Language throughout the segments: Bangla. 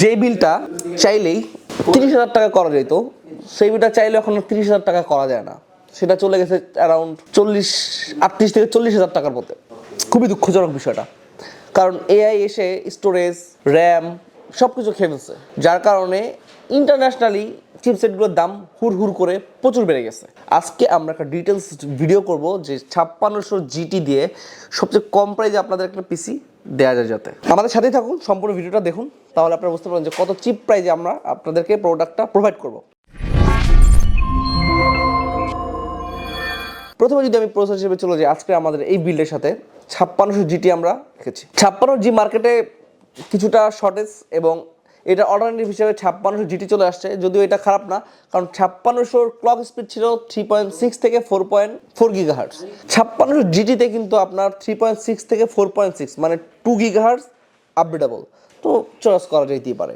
যে বিলটা চাইলেই তিরিশ হাজার টাকা করা যেত, সেই বিলটা চাইলে এখন তিরিশ হাজার টাকা করা যায় না। সেটা চলে গেছে অ্যারাউন্ড চল্লিশ, আটত্রিশ থেকে চল্লিশ হাজার টাকার মধ্যে। খুবই দুঃখজনক বিষয়টা। কারণ এআই এসে স্টোরেজ র্যাম সব কিছু খেয়ে ফেলছে। যার কারণে ইন্টারন্যাশনালি চিপসেটগুলোর দাম হুড় হুড় করে প্রচুর বেড়ে গেছে। আজকে আমরা একটা ডিটেলস ভিডিও করব যে ছাপ্পান্নশো জিটি দিয়ে সবচেয়ে কম প্রাইজে আপনাদের একটা পিসি দেওয়া যায় যাতে। আমাদের সাথেই থাকুন, সম্পূর্ণ ভিডিওটা দেখুন, তাহলে আপনারা বুঝতে পারবেন যে কত চিপ প্রাইজে আমরা আপনাদেরকে প্রোডাক্টটা প্রোভাইড করব। প্রথমে যদি আমি প্রসেস হিসেবে চলে যাই, আজকে আমাদের এই বিল্ডের সাথে ছাপ্পান্নশো জিটি আমরা রেখেছি। ছাপ্পান্ন জি মার্কেটে কিছুটা শর্টেজ এবং এটা অল্টারনেটিভ হিসেবে ছাপ্পান্নশো জিটি চলে আসছে। যদিও এটা খারাপ না, কারণ ছাপ্পান্নশোর ক্লক স্পিড ছিল থ্রি পয়েন্ট সিক্স থেকে four point four giga hertz ছাপ্পান্নশো জিটিতে কিন্তু আপনার থ্রি পয়েন্ট সিক্স থেকে ফোর পয়েন্ট সিক্স মানে টু গিগা হার্টস আপডেটেবল তো চয়েস করা যেতেই পারে।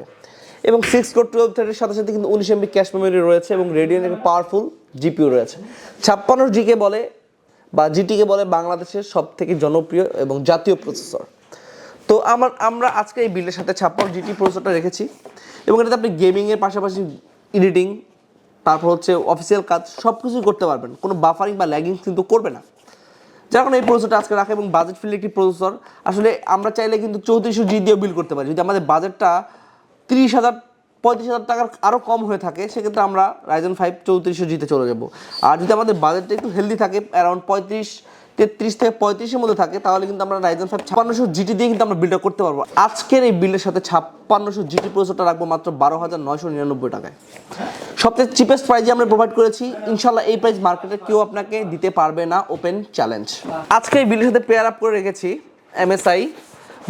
এবং সিক্স কোর টুয়েলভ থ্রেডের সাথে সাথে কিন্তু উনিশ এমবি ক্যাশ মেমোরি রয়েছে এবং রেডিয়নের পাওয়ারফুল জিপিও রয়েছে। ছাপ্পান্ন জিকে বলে বা জিটিকে বলে বাংলাদেশের সব থেকে জনপ্রিয় এবং জাতীয় প্রসেসর তো আমার, আমরা আজকে এই বিল্ডের সাথে ছাপ্পান্ন জিটি প্রসেসরটা রেখেছি এবং এটাতে আপনি গেমিংয়ের পাশাপাশি এডিটিং তারপর হচ্ছে অফিসিয়াল কাজ সব কিছুই করতে পারবেন। কোনো বাফারিং বা ল্যাগিং কিন্তু করবে না। যার কারণে এই প্রসেসরটা আজকে রাখা এবং বাজেট ফিল্ড একটি প্রসেসর আসলে আমরা চাইলে কিন্তু চৌত্রিশশো জি দিয়েও বিল করতে পারি। যদি আমাদের বাজেটটা তিরিশ হাজার, পঁয়ত্রিশ হাজার টাকার আরও কম হয়ে থাকে, সেক্ষেত্রে আমরা রাইজন ফাইভ চৌত্রিশশো জিতে চলে যাব। আর যদি আমাদের বাজেটটা একটু হেলদি থাকে অ্যারাউন্ড পঁয়ত্রিশ তেত্রিশ থেকে পঁয়ত্রিশের মধ্যে থাকে, তাহলে কিন্তু আমরা রাইজন ফাইভ ছাপ্পান্নশো জিটি দিয়ে কিন্তু আমরা বিলটা করতে পারব। আজকের এই বিলের সাথে ছাপ্পান্নশো জিটি প্রসেসরটা রাখব মাত্র বারো হাজার নয়শো নিরানব্বই টাকায়। সবচেয়ে চিপেস্ট প্রাইজে আমরা প্রোভাইড করেছি ইনশাল্লাহ এই প্রাইস মার্কেটে কেউ আপনাকে দিতে পারবে না ওপেন চ্যালেঞ্জ আজকে এই বিলের সাথে পেয়ার আপ করে রেখেছি MSI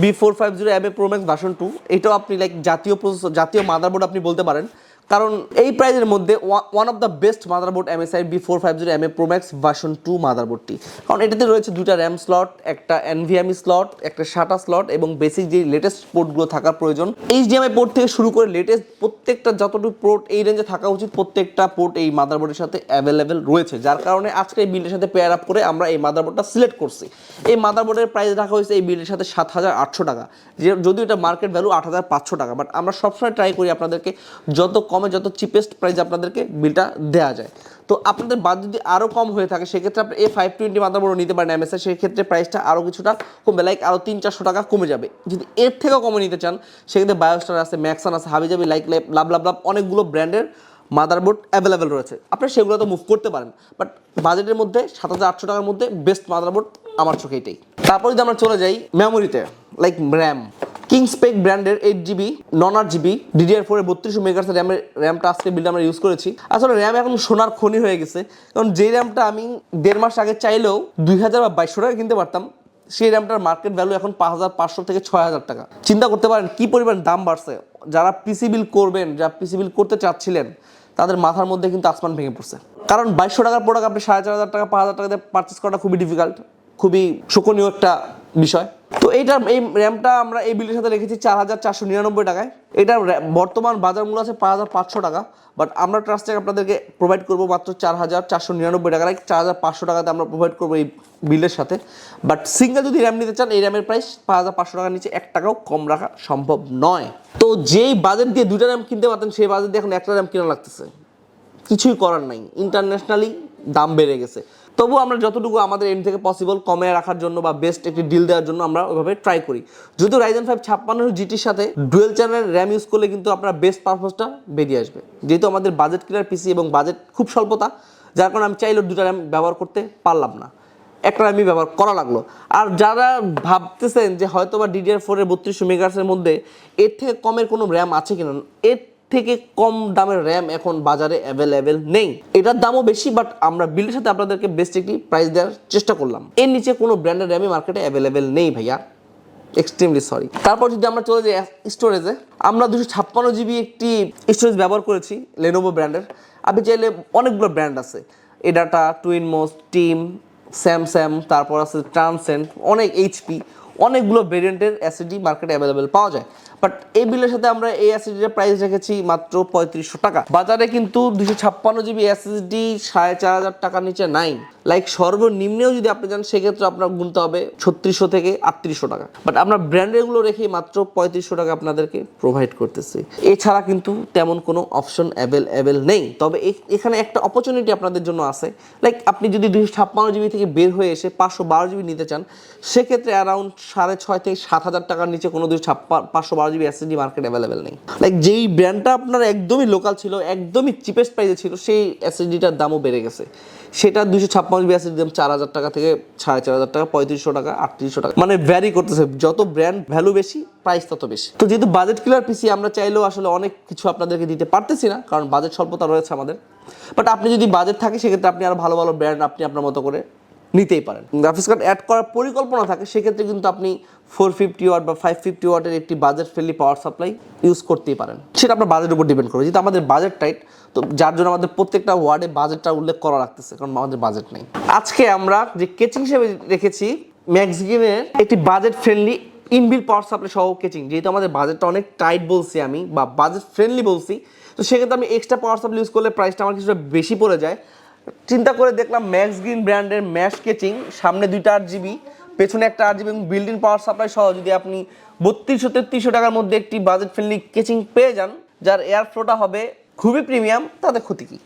B four five zero A pro max version two এটাও আপনি লাইক জাতীয় প্রসেসর জাতীয় মাদারবোর্ড আপনি বলতে পারেন কারণ এই প্রাইজের মধ্যে one of the best motherboard MSI B four five zero M A pro max version two মাদারবোর্ডটি কারণ এটাতে রয়েছে দুটা র্যাম স্লট একটা এনভিএমই স্লট একটা শাটা স্লট এবং বেসিক যে লেটেস্ট পোর্টগুলো থাকার প্রয়োজন। এইচডিএমআই পোর্ট থেকে শুরু করে লেটেস্ট প্রত্যেকটা যতটুকু পোর্ট এই রেঞ্জে থাকা উচিত, প্রত্যেকটা পোর্ট এই মাদারবোর্ডের সাথে অ্যাভেলেবেল রয়েছে। যার কারণে আজকে এই বিল্ডের সাথে পেয়ার আপ করে আমরা এই মাদারবোর্ডটা সিলেক্ট করছি। এই মাদারবোর্ডের প্রাইস রাখা হয়েছে এই বিল্ডের সাথে সাত হাজার আটশো টাকা। যে যদিও এটা মার্কেট ভ্যালু আট হাজার পাঁচশো টাকা বাট আমরা সবসময় ট্রাই করি আপনাদেরকে যত কমে যত চিপেস্ট প্রাইস আপনাদেরকে বিলটা দেওয়া যায়। তো আপনাদের বাদ যদি আরও কম হয়ে থাকে, সেক্ষেত্রে আপনি এ ফাইভ টোয়েন্টি মাদারবোর্ড নিতে পারেন এমএসআই সেক্ষেত্রে প্রাইসটা আরও কিছুটা কমবে। লাইক আরও তিন চারশো টাকা কমে যাবে। যদি এর থেকেও কমে নিতে চান, সেক্ষেত্রে বায়োস্টার আছে ম্যাক্সান আছে, হাবিজাবি লাইক লাভ লাভ লাভ, অনেকগুলো ব্র্যান্ডের মাদারবোর্ড অ্যাভেলেবেল রয়েছে। আপনি সেগুলো তো মুভ করতে পারেন। বাট বাজেটের মধ্যে সাত হাজার আটশো টাকার মধ্যে বেস্ট মাদারবোর্ড আমার চোখে এটাই। তারপর যদি আমরা চলে যাই মেমোরিতে লাইক র্যাম কিংসপেক ব্র্যান্ডের এইট জিবি নন আট জিবি ডিডিআর ফোরে বত্রিশশো মেগার্সের র্যামের র্যামটা আজকে বিলটা আমরা ইউজ করেছি। আসলে র্যাম এখন সোনার খনি হয়ে গেছে। কারণ যে র্যামটা আমি দেড় মাস আগে চাইলেও দুই হাজার বা বাইশশো টাকা কিনতে পারতাম, সেই র্যামটার মার্কেট ভ্যালু এখন পাঁচ হাজার পাঁচশো থেকে ছয় হাজার টাকা। চিন্তা করতে পারেন কি পরিমাণ দাম বাড়ছে। যারা পিসি বিল করবেন, যারা পিসি বিল করতে চাচ্ছিলেন, তাদের মাথার মধ্যে কিন্তু আসমান ভেঙে পড়ছে। কারণ বাইশশো টাকার প্রোডাক্ট আপনি সাড়ে চার হাজার টাকা, পাঁচ হাজার টাকা দিয়ে পারচেস করাটা খুবই ডিফিকাল্ট খুবই শোকনীয় একটা বিষয়। তো এইটা, এই র্যামটা আমরা এই বিলের সাথে রেখেছি চার হাজার চারশো নিরানব্বই টাকায়। এটা বর্তমান বাজার মূল্য আছে পাঁচ হাজার পাঁচশো টাকা বাট আমরা ট্রাস্টে আপনাদেরকে প্রোভাইড করব মাত্র চার হাজার চারশো নিরানব্বই টাকা চার হাজার পাঁচশো টাকাতে আমরা প্রোভাইড করব এই বিলের সাথে। বাট সিঙ্গেল যদি র্যাম নিতে চান, এই র্যামের প্রাইস পাঁচ হাজার পাঁচশো টাকার নিচে এক টাকাও কম রাখা সম্ভব নয়। তো যেই বাজেট দিয়ে দুটা র্যাম কিনতে পারতেন, সেই বাজেট দিয়ে এখন একটা র্যাম কেনা লাগতেছে। কিছুই করার নাই। ইন্টারন্যাশনালি দাম বেড়ে গেছে। তবু আমরা যতটুকু আমাদের এম থেকে পসিবল কমে রাখার জন্য বা বেস্ট একটি ডিল দেওয়ার জন্য আমরা ওইভাবে ট্রাই করি। যদিও রাইজেন ফাইভ ছাপ্পান্ন জিটির সাথে ডুয়েল চ্যানেল র্যাম ইউজ করলে কিন্তু আপনার বেস্ট পারফরমেন্সটা বেরিয়ে আসবে। যেহেতু আমাদের বাজেট ক্লিয়ার পিসি এবং বাজেট খুব স্বল্পতা, যার কারণে আমি চাইলেও দুটো র্যাম ব্যবহার করতে পারলাম না। একটা র্যামই ব্যবহার করা লাগল। আর যারা ভাবতেছেন যে হয়তো বা ডিডিআর ফোরের বত্রিশশো মেগার্সের মধ্যে এর থেকে কমের কোনো র্যাম আছে কিনা, এর থেকে কম দামের র্যাম এখন বাজারে অ্যাভেলেবেল নেই। এটার দামও বেশি বাট আমরা বিলের সাথে আপনাদেরকে বেস্ট একটি প্রাইস দেওয়ার চেষ্টা করলাম। এর নিচে কোনো ব্র্যান্ডের র্যামই মার্কেটে অ্যাভেলেবেল নেই ভাইয়া। এক্সট্রিমলি সরি তারপর যদি আমরা চলে যাই স্টোরেজে আমরা দুশো ছাপ্পান্ন জিবি একটি স্টোরেজ ব্যবহার করেছি লেনোভো ব্র্যান্ডের আপনি চাইলে অনেকগুলো ব্র্যান্ড আছে। এডাটা টুইনমোস টিম স্যামস্যাম তারপর আছে ট্রান্সেন্ট অনেক এইচপি অনেকগুলো ভেরিয়েন্টের অ্যাসিডি মার্কেটে অ্যাভেলেবেল পাওয়া যায়। বাট এই বিলের সাথে আমরা এই এসএসডির প্রাইস রেখেছি মাত্র পঁয়ত্রিশশো টাকা। বাজারে কিন্তু দুশো ছাপ্পান্ন জিবি এসএসডি সাড়ে চার হাজার টাকার নিচে নাই। লাইক সর্বনিম্নেও যদি আপনি যান, সেক্ষেত্রে আপনার গুনতে হবে ছত্রিশশো থেকে আটত্রিশশো টাকা। বাট আমরা ব্র্যান্ডেরগুলো রেখে মাত্র পঁয়ত্রিশশো টাকা আপনাদেরকে প্রোভাইড করতেছি। এছাড়া কিন্তু তেমন কোনো অপশন অ্যাভেলেবেল নেই। তবে এখানে একটা অপরচুনিটি আপনাদের জন্য আছে। লাইক আপনি যদি দুশো ছাপ্পান্ন জিবি থেকে বের হয়ে এসে পাঁচশো বারো জিবি নিতে চান, সেক্ষেত্রে অ্যারাউন্ড সাড়ে ছয় থেকে সাত হাজার টাকার নিচে কোনো দুশো ছাপ্পান্ন পাঁচশো বারো জিবি এসএসডি মার্কেট অ্যাভেলেবেল নেই। লাইক যেই ব্র্যান্ডটা আপনার একদমই লোকাল ছিল, একদমই চিপেস্ট প্রাইসে ছিল, সেই এসএসডিটার দামও বেড়ে গেছে। সেটা দুশো ছাপ্পান্ন জিবি এসএসডি দাম চার হাজার টাকা থেকে সাড়ে চার হাজার টাকা, পঁয়ত্রিশশো টাকা, আটত্রিশশো টাকা। মানে ভ্যারি করতেছে, যত ব্র্যান্ড ভ্যালু বেশি প্রাইস তত বেশি। তো যেহেতু বাজেট কিলার পিসি আমরা চাইলেও আসলে অনেক কিছু আপনাদেরকে দিতে পারতেছি না, কারণ বাজেট স্বল্পতা রয়েছে আমাদের। বাট আপনি যদি বাজেট থাকে, সেক্ষেত্রে আপনি আরও ভালো ভালো ব্র্যান্ড আপনি আপনার মতো করে নিতেই পারেন। গ্রাফিক্স কার্ড অ্যাড করার পরিকল্পনা থাকে, সেক্ষেত্রে কিন্তু আপনি ফোর ফিফটি ওয়াট বা ফাইভ ফিফটি ওয়াটের একটি budget friendly power supply use করতেই পারেন। সেটা আপনার বাজেটের উপর ডিপেন্ড করবে যেহেতু আমাদের বাজেট টাইট তো যার জন্য আমাদের প্রত্যেকটা ওয়ার্ডে বাজেটটা উল্লেখ করা রাখতেছে কারণ আমাদের বাজেট নেই। আজকে আমরা যে কেচিং হিসেবে রেখেছি ম্যাক্সগিনের একটি budget friendly inbuilt power supply সহ কেচিং যেহেতু আমাদের বাজেটটা অনেক টাইট বলছি আমি, বা বাজেট ফ্রেন্ডলি বলছি, তো সেক্ষেত্রে আমি এক্সট্রা পাওয়ার সাপ্লাই ইউজ করলে প্রাইসটা আমার কিছুটা বেশি পড়ে যায়। চিন্তা করে দেখলাম ম্যাক্স গ্রিন ব্র্যান্ডের ম্যাশ কেচিং সামনে দুইটা আট জিবি পেছনে একটা আট জিবি এবং বিল্ডিং পাওয়ার সাপ্লাই সহ যদি আপনি বত্রিশশো তেত্রিশশো টাকার মধ্যে একটি বাজেট ফ্রেন্ডলি কেচিং পেয়ে যান, যার এয়ার ফ্লোটা হবে খুবই প্রিমিয়াম তাদের ক্ষতি কী?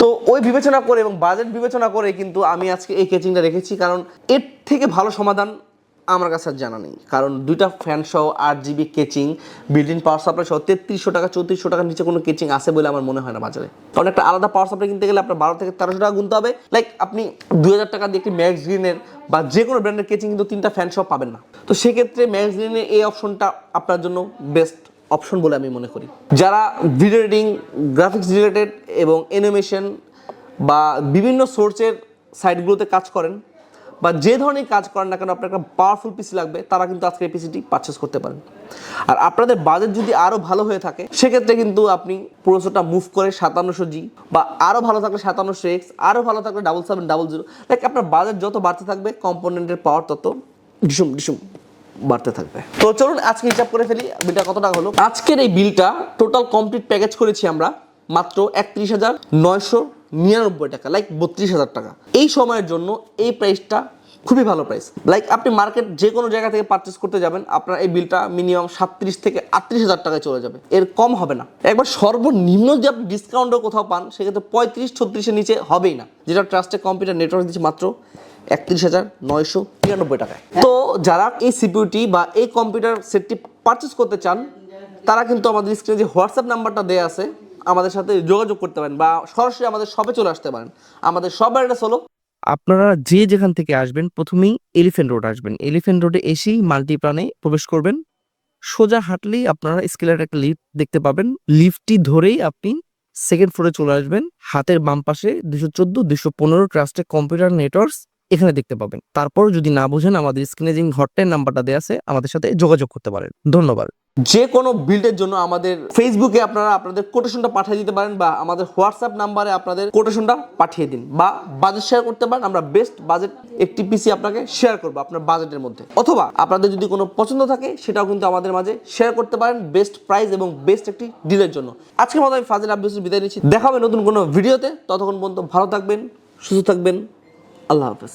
তো ওই বিবেচনা করে এবং বাজেট বিবেচনা করে কিন্তু আমি আজকে এই কেচিংটা রেখেছি, কারণ এর থেকে ভালো সমাধান আমার কাছে জানা নেই। কারণ দুইটা ফ্যান সহ আট GB casing building power supply সহ তেত্রিশশো টাকা, চৌত্রিশশো টাকার নিচে কোনো কেচিং আছে বলে আমার মনে হয় না বাজারে। কারণ একটা আলাদা পাওয়ার সাপ্লাই কিনতে গেলে আপনার বারো থেকে তেরোশো টাকা গুনতে হবে। লাইক আপনি দুই হাজার টাকা দিয়ে একটি ম্যাক্স গ্রিনের বা যে কোনো ব্র্যান্ডের কেচিং কিন্তু তিনটা ফ্যান সহ পাবেন না। তো সেক্ষেত্রে ম্যাক্স গ্রিনের এই অপশনটা আপনার জন্য বেস্ট অপশন বলে আমি মনে করি। যারা ভিডিও এডিটিং গ্রাফিক্স রিলেটেড এবং অ্যানিমেশন বা বিভিন্ন সোর্সের সাইটগুলোতে কাজ করেন বা যে ধরনের কাজ করেন না কেন আপনার একটা পাওয়ারফুল পিসি লাগবে, তারা কিন্তু আজকে এই পিসিটি পারচেস করতে পারেন। আর আপনাদের বাজেট যদি আরও ভালো হয়ে থাকে, সেক্ষেত্রে কিন্তু আপনি পুরোশোটা মুভ করে সাতান্নশো জি বা আরও ভালো থাকলে সাতান্নশো এক্স আরও ভালো থাকলে double seven double zero like আপনার বাজেট যত বাড়তে থাকবে কম্পোনেন্টের পাওয়ার তত ডিসুম ডিসুম বাড়তে থাকবে। তো চলুন আজকে হিসাব করে ফেলি, বিলটা কত টাকা হলো? আজকের এই বিলটা টোটাল কমপ্লিট প্যাকেজ করেছি আমরা মাত্র একত্রিশ হাজার নয়শো নিরানব্বই টাকা লাইক বত্রিশ হাজার টাকা। এই সময়ের জন্য এই প্রাইসটা খুবই ভালো প্রাইস লাইক আপনি মার্কেট যে কোনো জায়গা থেকে পারচেস করতে যাবেন, আপনার এই বিলটা মিনিমাম সাতত্রিশ থেকে আটত্রিশ হাজার টাকায় চলে যাবে। এর কম হবে না। একবার সর্বনিম্ন যদি আপনি ডিসকাউন্টও কোথাও পান, সেক্ষেত্রে পঁয়ত্রিশ ছত্রিশের নিচে হবেই না। যেটা ট্রাস্টের কম্পিউটার নেটওয়ার্ক দিচ্ছে মাত্র একত্রিশ হাজার নয়শো নিরানব্বই টাকায়। তো যারা এই সিপিউটি বা এই কম্পিউটার সেটটি পারচেস করতে চান, তারা কিন্তু আমাদের স্ক্রিনে যে হোয়াটসঅ্যাপ নাম্বারটা দেওয়া আছে আমাদের সাথে যোগাযোগ করতে পারেন বা সরাসরি আমাদের শপে চলে আসতে পারেন। আমাদের সব অ্যাড্রেস হলো আপনারা যে যেখান থেকে আসবেন, প্রথমেই এলিফেন্ট রোড আসবেন। এলিফেন্ট রোডে এসেই মাল্টিপ্লানে প্রবেশ করবেন। সোজা হাঁটলেই আপনারা স্কেলের একটা লিফট দেখতে পাবেন। লিফটটি ধরেই আপনি সেকেন্ড ফ্লোরে চলে আসবেন। হাতের বাম পাশে দুশো চোদ্দ, দুশো পনেরো ট্রাস্টে কম্পিউটার নেটওয়ার্কস এখানে দেখতে পাবেন। তারপর যদি না বোঝেন, আমাদের স্ক্রিনে যে হটলাইন নাম্বারটা দেওয়া আছে, আমাদের সাথে যোগাযোগ করতে পারেন। ধন্যবাদ। যে কোনো বিল্ডের জন্য আমাদের ফেসবুকে আপনারা আপনাদের কোটেশনটা পাঠিয়ে দিতে পারেন বা আমাদের হোয়াটসঅ্যাপ নাম্বারে আপনাদের কোটেশনটা পাঠিয়ে দিন বা বাজেট শেয়ার করতে পারেন। আমরা বেস্ট বাজেট একটি পিসি আপনাকে শেয়ার করব আপনার বাজেটের মধ্যে। অথবা আপনাদের যদি কোনো পছন্দ থাকে, সেটাও কিন্তু আমাদের মাঝে শেয়ার করতে পারেন বেস্ট প্রাইস এবং বেস্ট একটি ডিলের জন্য। আজকের মতো আমি ফাজিল আব্দুল বিদায় নিচ্ছি। দেখা হবে নতুন কোনো ভিডিওতে ততক্ষণ পর্যন্ত ভালো থাকবেন, সুস্থ থাকবেন। আল্লাহ হাফেজ।